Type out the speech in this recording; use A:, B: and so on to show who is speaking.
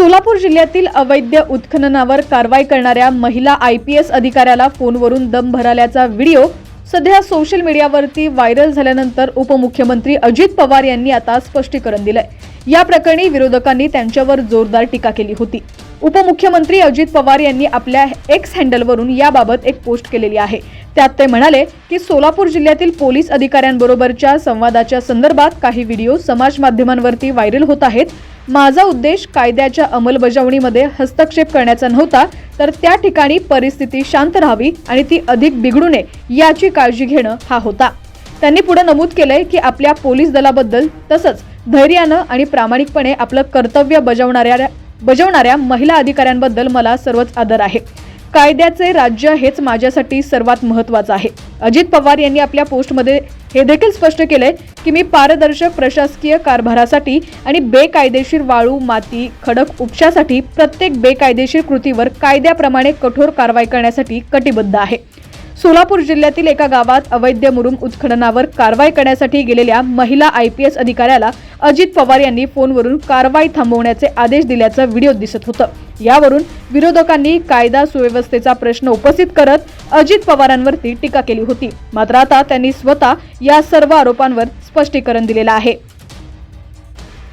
A: सोलापूर जिल्ह्यातील अवैध उत्खननावर कारवाई करणाऱ्या महिला आय पी एस अधिकाऱ्याला फोनवरून दम भराल्याचा व्हिडिओ सध्या सोशल मीडियावरती व्हायरल झाल्यानंतर उपमुख्यमंत्री अजित पवार यांनी आता स्पष्टीकरण दिलंय. या प्रकरणी विरोधकांनी त्यांच्यावर जोरदार टीका केली होती. उपमुख्यमंत्री अजित पवार यांनी आपल्या एक्स हँडलवरून याबाबत एक पोस्ट केलेली आहे. त्यात ते म्हणाले की सोलापूर जिल्ह्यातील पोलीस अधिकाऱ्यांबरोबरच्या संवादाच्या संदर्भात काही व्हिडिओ समाज माध्यमांवरती व्हायरल होत आहेत. माझा उद्देश कायद्याच्या अंमलबजावणीमध्ये हस्तक्षेप करण्याचा नव्हता तर त्या ठिकाणी परिस्थिती शांत राहावी आणि ती अधिक बिघडू नये याची काळजी घेणं हा होता. त्यांनी पुढे नमूद केलंय की आपल्या पोलीस दलाबद्दल तसंच धैर्यानं आणि प्रामाणिकपणे आपलं कर्तव्य बजावणाऱ्या बजावणाऱ्या महिला अधिकाऱ्यांबद्दल मला सर्वच आदर आहे. कायद्याचे राज्य हेच माझ्यासाठी सर्वात महत्त्वाचं आहे. अजित पवार यांनी आपल्या पोस्टमध्ये हे देखील स्पष्ट केलंय की मी पारदर्शक प्रशासकीय कारभारासाठी आणि बेकायदेशीर वाळू माती खडक उपशासाठी प्रत्येक बेकायदेशीर कृतीवर कायद्याप्रमाणे कठोर कारवाई करण्यासाठी कटिबद्ध आहे. सोलापूर जिल्ह्यातील एका गावात अवैध मुरुम उत्खननावर कारवाई करण्यासाठी गेलेल्या महिला आय पी एस अधिकाऱ्याला अजित पवार यांनी फोनवरून कारवाई थांबवण्याचे आदेश दिल्याचं व्हिडिओ दिसत होतं. यावरून विरोधकांनी कायदा सुव्यवस्थेचा प्रश्न उपस्थित करत अजित पवारांवरती टीका केली होती. मात्र आता त्यांनी स्वतः या सर्व आरोपांवर स्पष्टीकरण दिलेलं आहे.